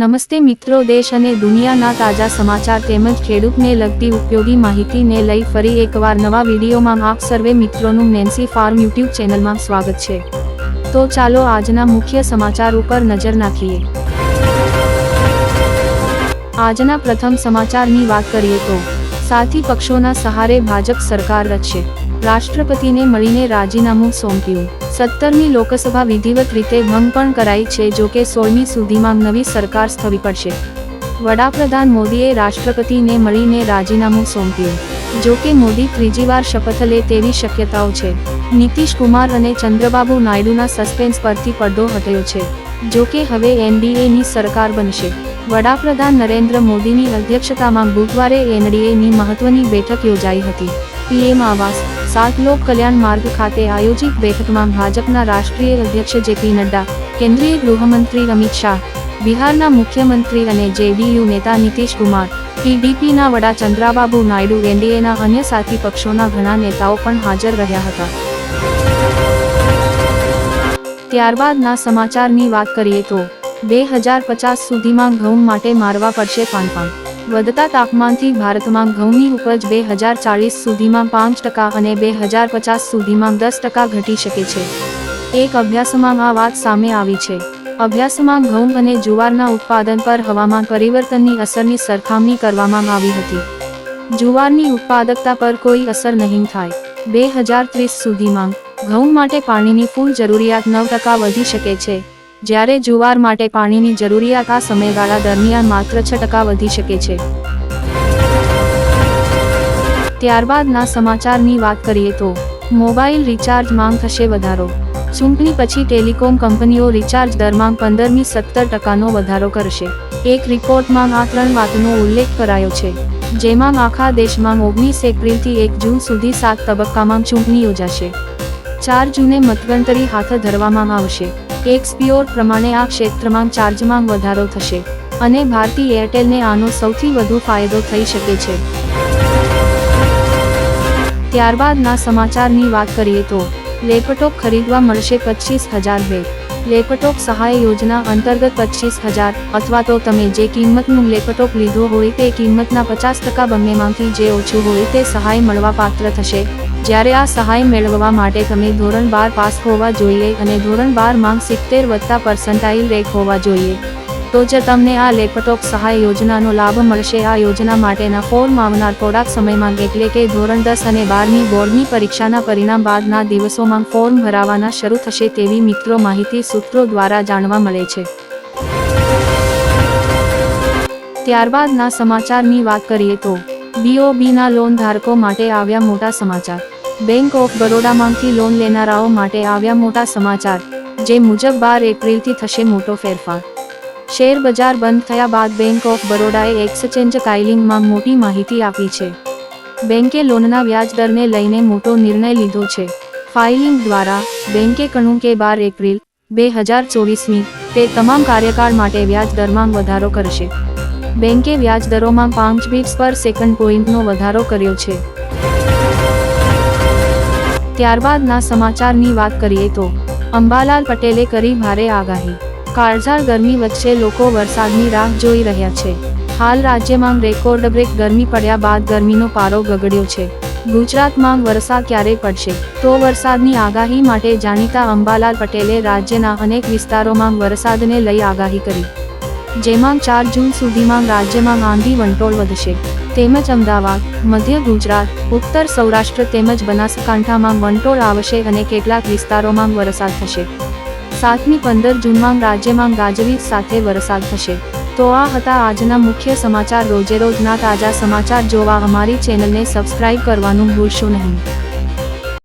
નમસ્તે મિત્રો, દેશ અને દુનિયાના તાજા સમાચાર તેમજ ખેડૂતને લગતી ઉપયોગી માહિતીને લઈ ફરી એકવાર નવા વિડીયોમાં આપ સર્વે મિત્રોનું નેન્સી ફાર્મ યુટ્યુબ ચેનલમાં સ્વાગત છે. તો ચાલો આજના મુખ્ય સમાચાર ઉપર નજર નાખીએ. આજના પ્રથમ સમાચારની વાત કરીએ તો, સાથી પક્ષોના સહારે ભાજપ સરકાર રચશે. રાષ્ટ્રપતિને મળીને રાજીનામું સોંપ્યું. સત્તરમી લોકસભા વિધિવત રીતે ભંગ પણ કરાઈ છે જો કે સોળમી સુધીમાં નવી સરકાર સ્થવી પડશે. વડાપ્રધાન મોદીએ રાષ્ટ્રપતિને મળીને રાજીનામું સોંપ્યું. જો કે મોદી ત્રીજી વાર શપથ લે તેવી શક્યતાઓ છે. નીતિશ કુમાર અને ચંદ્રબાબુ નાયડુના સસ્પેન્સ પરથી પડદો હટ્યો છે. જો કે હવે એનડીએની સરકાર બનશે. વડાપ્રધાન નરેન્દ્ર મોદીની અધ્યક્ષતામાં બુધવારે એનડીએની મહત્વની બેઠક યોજાઈ હતી. પીએમ આવાસ, સાત લોક કલ્યાણ માર્ગ ખાતે આયોજિત બેઠકમાં ભાજપના રાષ્ટ્રીય અધ્યક્ષ જેપી નડ્ડા, કેન્દ્રીય ગૃહમંત્રી અમિત શાહ, બિહારના મુખ્યમંત્રી અને જેડીયુ નેતા નીતિશ કુમાર, ટીડીપીના વડા ચંદ્રાબાબુ નાયડુ, એનડીએના અન્ય સાથી પક્ષોના ઘણા નેતાઓ પણ હાજર રહ્યા હતા. ત્યારબાદના સમાચારની વાત કરીએ તો બે હજાર પચાસ સુધીમાં ઘઉં માટે મારવા પડશે પાનપાન વધતા તાપમાનથી ભારતમાં ઘઉંની ઉપજ બે હજાર ચાલીસ સુધીમાં પાંચ ટકા અને બે હજાર પચાસ સુધીમાં દસ ટકા ઘટી શકે છે. એક અભ્યાસમાં આ વાત સામે આવી છે. અભ્યાસમાં ઘઉં અને જુવારના ઉત્પાદન પર હવામાન પરિવર્તનની અસરની સરખામણી કરવામાં આવી હતી. જુવારની ઉત્પાદકતા પર કોઈ અસર નહીં થાય. બે હજાર ત્રીસ સુધીમાં ઘઉં માટે પાણીની ફૂલ જરૂરિયાત નવ ટકા વધી શકે છે. જ્યારે જુવાર માટે પાણીની જરૂરિયાત આ સમયગાળા દરમિયાન માત્ર છ ટકા વધી શકે છે. ત્યારબાદના સમાચારની વાત કરીએ તો, મોબાઈલ રિચાર્જ માંગ થશે વધારો. ચૂંટણી પછી ટેલિકોમ કંપનીઓ રિચાર્જ દરમાં પંદરમી સત્તર ટકાનો વધારો કરશે. એક રિપોર્ટમાં આ ત્રણ વાતનો ઉલ્લેખ કરાયો છે. જેમાં આખા દેશમાં ઓગણીસ એપ્રિલથી એક જૂન સુધી સાત તબક્કામાં ચૂંટણી યોજાશે. ચાર જૂને મતગણતરી હાથ ધરવામાં આવશે. એક્સપીઓર પ્રમાણે આ ક્ષેત્રમાં ચાર્જમાં વધારો થશે અને ભારતી એરટેલને આનો સૌથી વધુ ફાયદો થઈ શકે છે. ત્યારબાદના સમાચારની વાત કરીએ તો, લેપટોપ ખરીદવા મળશે પચીસ હજાર ભેટ લેપટોપ સહાય યોજના અંતર્ગત પચીસ હજાર, અથવા તો તમે જે કિંમતનું લેપટોપ લીધો હોય તે કિંમતના પચાસ ટકા બંનેમાંથી જે ઓછું હોય તે સહાય મળવા પાત્ર થશે. જ્યારે આ સહાય મેળવવા માટે તમે ધોરણ બાર પાસ હોવા જોઈએ અને ધોરણ બાર માંગ સિત્તેર વત્તા પર્સન્ટાઇલ રેક હોવા જોઈએ, તો જ તમને આ લેપટોપ સહાય યોજનાનો લાભ મળશે. આ યોજના માટેના ફોર્મ આવનાર થોડાક સમયમાં એટલે કે ધોરણ દસ અને બારની બોર્ડની પરીક્ષાના પરિણામ બાદના દિવસોમાં ફોર્મ ભરાવાના શરૂ થશે તેવી મિત્રો માહિતી સૂત્રો દ્વારા જાણવા મળે છે. ત્યારબાદના સમાચારની વાત કરીએ તો બીઓબીના લોન ધારકો માટે આવ્યા મોટા સમાચાર. બેંક ઓફ બરોડામાંથી લોન લેનારાઓ માટે આવ્યા મોટા સમાચાર, જે મુજબ બાર એપ્રિલથી થશે મોટો ફેરફાર. શેર બજાર બંધ થયા બાદ બેંક ઓફ બરોડાએ એક્સચેન્જ કાઇલિંગમાં મોટી માહિતી આપી છે. બેંકે લોનના વ્યાજ દરને લઈને મોટો નિર્ણય લીધો છે. ફાઇલિંગ દ્વારા, બેંકે કહ્યું કે બાર એપ્રિલ, બે હજાર ચોવીસમી તે તમામ કાર્યકાળ માટે વ્યાજ દરમાં વધારો કરશે. બેંકે વ્યાજ દરોમાં પાંચ બીટ્સ પર સેકન્ડ પોઈન્ટનો વધારો કર્યો છે. ત્યારબાદના સમાચારની વાત કરીએ તો, અંબાલાલ પટેલે કરી ભારે આગાહી. કાળઝાળ ગરમી વચ્ચે લોકો વરસાદની રાહ જોઈ રહ્યા છે. હાલ રાજ્યમાં રેકોર્ડ બ્રેક ગરમી પડ્યા બાદ ગરમીનો પારો ગગડ્યો છે. ગુજરાતમાં વરસાદ ક્યારે પડશે? તો વરસાદની આગાહી માટે જાણીતા અંબાલાલ પટેલે રાજ્યના અનેક વિસ્તારોમાં વરસાદને લઈ આગાહી કરી. જેમાં ચાર જૂન સુધીમાં રાજ્યમાં આંધી વંટોળ વધશે. તેમજ અમદાવાદ, મધ્ય ગુજરાત, ઉત્તર સૌરાષ્ટ્ર તેમજ બનાસકાંઠામાં વંટોળ આવશે અને કેટલાક વિસ્તારોમાં વરસાદ થશે. સાતમી પંદર જૂનમાં રાજ્યમાં ગાજવીજ સાથે વરસાદ થશે. તો આ હતા આજના મુખ્ય સમાચાર. રોજેરોજના તાજા સમાચાર જોવા અમારી ચેનલને સબસ્ક્રાઇબ કરવાનું ભૂલશો નહીં.